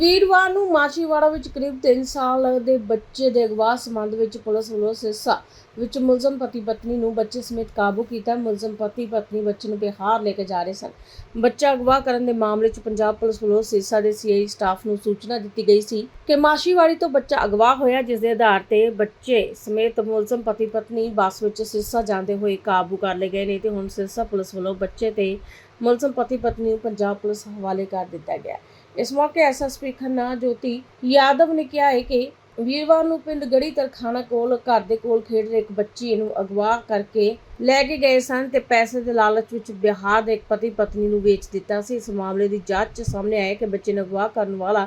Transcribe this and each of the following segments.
ਵੀਰਵਾਰ ਨੂੰ ਮਾਚੀਵਾੜਾ ਵਿੱਚ ਕਰੀਬ 3 ਸਾਲ ਦੇ ਬੱਚੇ ਦੇ ਅਗਵਾ ਸੰਬੰਧ ਵਿੱਚ ਪੁਲਿਸ ਵੱਲੋਂ ਸਿਰਸਾ ਵਿੱਚ ਮੁਲਜ਼ਮ ਪਤੀ ਪਤਨੀ ਨੂੰ ਬੱਚੇ ਸਮੇਤ ਕਾਬੂ ਕੀਤਾ। ਮੁਲਜ਼ਮ ਪਤੀ ਪਤਨੀ ਬੱਚੇ ਨੂੰ ਬਿਹਾਰ ਲੈ ਕੇ ਜਾ ਰਹੇ ਸਨ। ਬੱਚਾ ਅਗਵਾ ਕਰਨ ਦੇ ਮਾਮਲੇ 'ਚ ਪੰਜਾਬ ਪੁਲਿਸ ਵੱਲੋਂ ਸਿਰਸਾ ਦੇ ਸੀਆਈ ਸਟਾਫ ਨੂੰ ਸੂਚਨਾ ਦਿੱਤੀ ਗਈ ਸੀ ਕਿ ਮਾਸ਼ੀਵਾੜੀ ਤੋਂ ਬੱਚਾ ਅਗਵਾ ਹੋਇਆ, ਜਿਸ ਦੇ ਆਧਾਰ ਤੇ ਬੱਚੇ ਸਮੇਤ ਮੁਲਜ਼ਮ ਪਤੀ ਪਤਨੀ ਬੱਸ ਵਿੱਚ ਸਿਰਸਾ ਜਾਂਦੇ ਹੋਏ ਕਾਬੂ ਕਰ ਲਏ ਗਏ ਨੇ ਤੇ ਹੁਣ ਸਿਰਸਾ ਪੁਲਿਸ ਵੱਲੋਂ ਬੱਚੇ ਤੇ ਮੁਲਜ਼ਮ ਪਤੀ ਪਤਨੀ ਨੂੰ ਪੰਜਾਬ ਪੁਲਿਸ ਹਵਾਲੇ ਕਰ ਦਿੱਤਾ ਗਿਆ। ਇਸ ਮੌਕੇ ਐਸਐਸਪੀ ਖੰਨਾ, ਜੋਤੀ ਯਾਦਵ ਨੇ ਕਿਹਾ ਹੈ ਕਿ ਵੀਰਵਾਰ ਨੂੰ ਪਿੰਡ ਗੜੀ ਤਰਖਾਣਾ ਕੋਲ ਘਰ ਦੇ ਕੋਲ ਖੇਡ ਰਹੇ ਇੱਕ ਬੱਚੀ ਨੂੰ ਅਗਵਾ ਕਰਕੇ ਲੈ ਕੇ ਗਏ ਸਨ ਤੇ ਪੈਸੇ ਦੇ ਲਾਲਚ ਵਿੱਚ ਬਿਹਾਰ ਦੇ ਇੱਕ ਪਤੀ ਪਤਨੀ ਨੂੰ ਵੇਚ ਦਿੱਤਾ ਸੀ। ਇਸ ਮਾਮਲੇ ਦੀ ਜਾਂਚ 'ਚ ਸਾਹਮਣੇ ਆਇਆ ਕਿ ਬੱਚੇ ਨੂੰ ਅਗਵਾ ਕਰਨ ਵਾਲਾ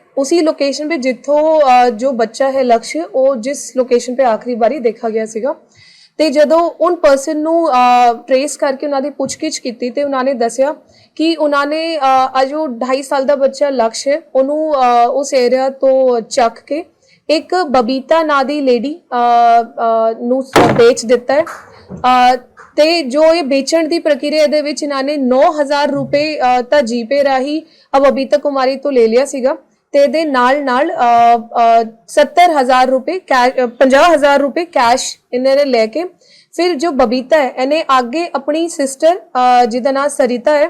उसी ਲੋਕੇਸ਼ਨ 'ਤੇ ਜਿੱਥੋਂ ਜੋ ਬੱਚਾ ਹੈ ਲਕਸ਼ ਉਹ ਜਿਸ ਲੋਕੇਸ਼ਨ ਤੇ ਆਖਰੀ ਵਾਰੀ ਦੇਖਿਆ ਗਿਆ ਸੀਗਾ ਤੇ ਜਦੋਂ ਉਹਨ ਪਰਸਨ ਨੂੰ ਟ੍ਰੇਸ ਕਰਕੇ ਉਹਨਾਂ ਦੀ ਪੁੱਛਗਿੱਛ ਕੀਤੀ ਤੇ ਉਹਨਾਂ ਨੇ ਦੱਸਿਆ ਕਿ ਉਹਨਾਂ ਨੇ ਅਜ ਉਹ 2.5 ਸਾਲ ਦਾ ਬੱਚਾ ਲਕਸ਼ ਹੈ ਉਹਨੂੰ ਉਸ ਏਰੀਆ ਤੋਂ ਚੱਕ ਕੇ ਇੱਕ ਬਬੀਤਾ ਨਾਂ ਦੀ ਲੇਡੀ ਨੂੰ ਵੇਚ ਦਿੱਤਾ ਹੈ ਤੇ ਜੋ ਇਹ ਵੇਚਣ ਦੀ ਪ੍ਰਕਿਰਿਆ ਦੇ ਵਿੱਚ ਇਹਨਾਂ ਨੇ 9000 ਰੁਪਏ ਤਾਂ ਜੀਪੇ ਰਾਹੀਂ ਅਬਬੀਤਾ ਕੁਮਾਰੀ ਤੋਂ ਲੈ ਲਿਆ ਸੀਗਾ ਤੇ ਇਹਦੇ ਨਾਲ ਨਾਲ ਅ, ਅ, 70000 ਰੁਪਏ ਕੈਸ਼ 50000 ਰੁਪਏ ਕੈਸ਼ ਇਹਨਾਂ ਨੇ ਲੈ ਕੇ ਫਿਰ ਜੋ ਬਬੀਤਾ ਹੈ ਇਹਨੇ ਅੱਗੇ ਆਪਣੀ ਸਿਸਟਰ ਜਿਹਦਾ ਨਾਮ ਸਰਿਤਾ ਹੈ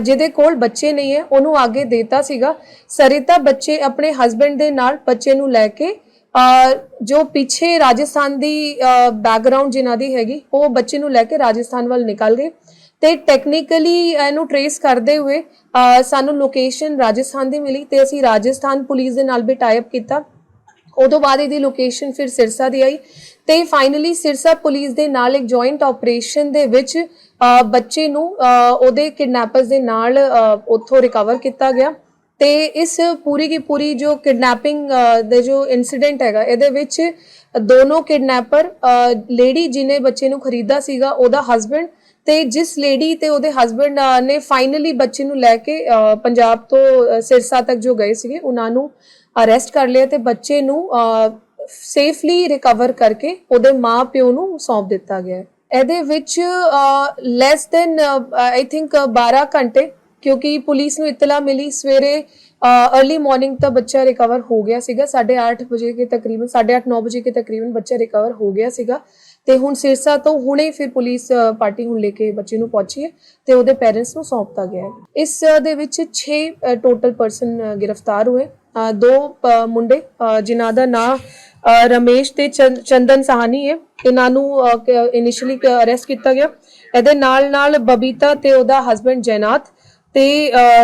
ਜਿਹਦੇ ਕੋਲ ਬੱਚੇ ਨਹੀਂ ਹੈ ਉਹਨੂੰ ਅੱਗੇ ਦੇਤਾ ਸੀਗਾ। ਸਰਿਤਾ ਬੱਚੇ ਆਪਣੇ ਹਸਬੰਡ ਦੇ ਨਾਲ ਬੱਚੇ ਨੂੰ ਲੈ ਕੇ ਜੋ ਪਿੱਛੇ ਰਾਜਸਥਾਨ ਦੀ ਬੈਕਗ੍ਰਾਉਂਡ ਜਿਨ੍ਹਾਂ ਦੀ ਹੈਗੀ ਉਹ ਬੱਚੇ ਨੂੰ ਲੈ ਕੇ ਰਾਜਸਥਾਨ ਵੱਲ ਨਿਕਲ ਗਏ। ਤੇ ਟੈਕਨੀਕਲੀ ਇਹਨੂੰ ਟਰੇਸ ਕਰਦੇ ਹੋਏ ਸਾਨੂੰ ਲੋਕੇਸ਼ਨ ਰਾਜਸਥਾਨ ਦੀ ਮਿਲੀ ਤੇ ਅਸੀਂ ਰਾਜਸਥਾਨ ਪੁਲਿਸ ਦੇ ਨਾਲ ਵੀ ਟਾਈ ਅਪ ਕੀਤਾ। ਉਦੋਂ ਬਾਅਦ ਇਹਦੀ ਲੋਕੇਸ਼ਨ ਫਿਰ ਸਿਰਸਾ ਦੀ ਆਈ ਤੇ ਫਾਈਨਲੀ ਸਿਰਸਾ ਪੁਲਿਸ ਦੇ ਨਾਲ ਇੱਕ ਜੁਆਇੰਟ ਆਪਰੇਸ਼ਨ ਦੇ ਵਿੱਚ ਬੱਚੇ ਨੂੰ ਉਹਦੇ ਕਿਡਨੈਪਰਸ ਦੇ ਨਾਲ ਉੱਥੋਂ ਰਿਕਵਰ ਕੀਤਾ ਗਿਆ ਤੇ ਇਸ ਪੂਰੀ ਕੀ ਪੂਰੀ ਜੋ ਕਿਡਨੈਪਿੰਗ ਦੇ ਜੋ ਇਨਸੀਡੈਂਟ ਹੈਗਾ, ਇਹਦੇ ਵਿੱਚ ਦੋਨੋਂ ਕਿਡਨੈਪਰ ਲੇਡੀ ਜਿਨੇ ਬੱਚੇ ਨੂੰ ਖਰੀਦਾ ਸੀਗਾ, ਉਹਦਾ ਹਸਬੰਡ ਤੇ ਜਿਸ ਲੇਡੀ ਤੇ ਉਹਦੇ ਹਸਬੰਡ ਨੇ ਫਾਈਨਲੀ ਬੱਚੇ ਨੂੰ ਲੈ ਕੇ ਪੰਜਾਬ ਤੋਂ ਸਿਰਸਾ ਤੱਕ ਜੋ ਗਏ ਸੀਗੇ, ਉਹਨਾਂ ਨੂੰ ਅਰੈਸਟ ਕਰ ਲਿਆ ਤੇ ਬੱਚੇ ਨੂੰ ਸੇਫਲੀ ਰਿਕਵਰ ਕਰਕੇ ਉਹਦੇ ਮਾਂ-ਪਿਓ ਨੂੰ ਸੌਂਪ ਦਿੱਤਾ ਗਿਆ ਇਹਦੇ ਵਿੱਚ ਲੈਸ ਦੈਨ ਆਈ ਥਿੰਕ 12 ਘੰਟੇ, ਕਿਉਂਕਿ ਪੁਲਿਸ ਨੂੰ ਇਤਲਾ ਮਿਲੀ ਸਵੇਰੇ अर्ਲੀ ਮਾਰਨਿੰਗ ਤਾਂ ਬੱਚਾ ਰਿਕਵਰ ਹੋ ਗਿਆ ਸੀਗਾ 8:30 ਵਜੇ ਕੇ ਤਕਰੀਬਨ 8:30 9 ਵਜੇ ਕੇ ਤਕਰੀਬਨ ਬੱਚਾ ਰਿਕਵਰ ਹੋ ਗਿਆ ਸੀਗਾ। ਤੇ ਹੁਣ ਸਿਰਸਾ ਤੋਂ ਹੁਣੇ ਫਿਰ ਪੁਲਿਸ ਪਾਰਟੀ ਹੁਣ ਲੈ ਕੇ ਬੱਚੇ ਨੂੰ ਪਹੁੰਚੀ ਹੈ ਤੇ ਉਹਦੇ ਪੇਰੈਂਟਸ ਨੂੰ ਸੌਂਪਤਾ ਗਿਆ ਹੈ। ਇਸ ਦੇ ਵਿੱਚ 6 ਟੋਟਲ ਪਰਸਨ ਗ੍ਰਿਫਤਾਰ ਹੋਏ। ਦੋ ਅ, ਮੁੰਡੇ ਜਿਨ੍ਹਾਂ ਦਾ ਨਾਮ ਰਮੇਸ਼ ਤੇ ਚੰਦਨ ਸਾਹਨੀ ਹੈ। ਇਹਨਾਂ ਨੂੰ ਇਨੀਸ਼ੀਅਲੀ ਅਰੈਸਟ ਕੀਤਾ ਗਿਆ। ਇਹਦੇ ਨਾਲ ਨਾਲ ਬਬੀਤਾ ਤੇ ਉਹਦਾ ਹਸਬੰਡ ਜੈਨਾਥ ਤੇ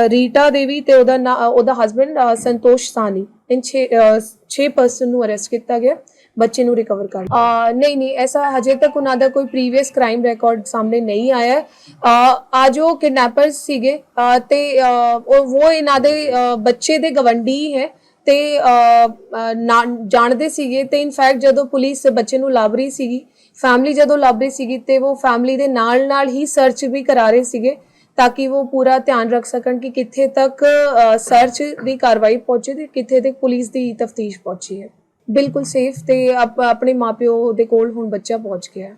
ਰੀਟਾ ਦੇਵੀ ਤੇ ਉਹਦਾ ਨਾਂ- ਉਹਦਾ husband Santosh Sahni. In 6 6 person ਨੂੰ ਅਰੈਸਟ ਕੀਤਾ ਗਿਆ। ਬੱਚੇ ਨੂੰ ਰਿਕਵਰ ਕਰ ਨਹੀਂ ਨਹੀਂ, ਐਸਾ ਹਜੇ ਤੱਕ ਉਹਨਾਂ ਦਾ ਕੋਈ ਪ੍ਰੀਵੀਅਸ ਕ੍ਰਾਈਮ ਰਿਕਾਰਡ ਸਾਹਮਣੇ ਨਹੀਂ ਆਇਆ। ਹੈ ਆ ਜੋ ਕਿਡਨੈਪਰਸ ਸੀਗੇ ਤੇ ਉਹ ਇਹਨਾਂ ਦੇ ਬੱਚੇ ਦੇ ਗਵੰਡੀ ਹੈ। ਤੇ ਜਾਣਦੇ ਸੀਗੇ ਤੇ ਇਨਫੈਕਟ ਜਦੋਂ ਪੁਲਿਸ ਬੱਚੇ ਨੂੰ ਲੱਭ ਰਹੀ ਸੀਗੀ ਫੈਮਿਲੀ ਜਦੋਂ ਲੱਭ ਰਹੀ ਸੀਗੀ ਤੇ ਉਹ ਫੈਮਿਲੀ ਦੇ ਨਾਲ ਨਾਲ ਹੀ ਸਰਚ ਵੀ ਕਰਾ ਰਹੇ ਸੀਗੇ ਤਾਂ ਕਿ ਉਹ ਪੂਰਾ ਧਿਆਨ ਰੱਖ ਸਕਣ ਕਿ ਕਿੱਥੇ ਤੱਕ ਸਰਚ ਦੀ ਕਾਰਵਾਈ ਪਹੁੰਚੇ ਤੇ ਕਿੱਥੇ ਤੱਕ ਪੁਲਿਸ ਦੀ ਤਫਤੀਸ਼ ਪਹੁੰਚੀ ਹੈ। ਬਿਲਕੁਲ ਸੇਫ ਤੇ ਆਪ- ਆਪਣੇ ਮਾਪਿਓ ਦੇ ਕੋਲ ਹੁਣ ਬੱਚਾ ਪਹੁੰਚ ਗਿਆ ਹੈ।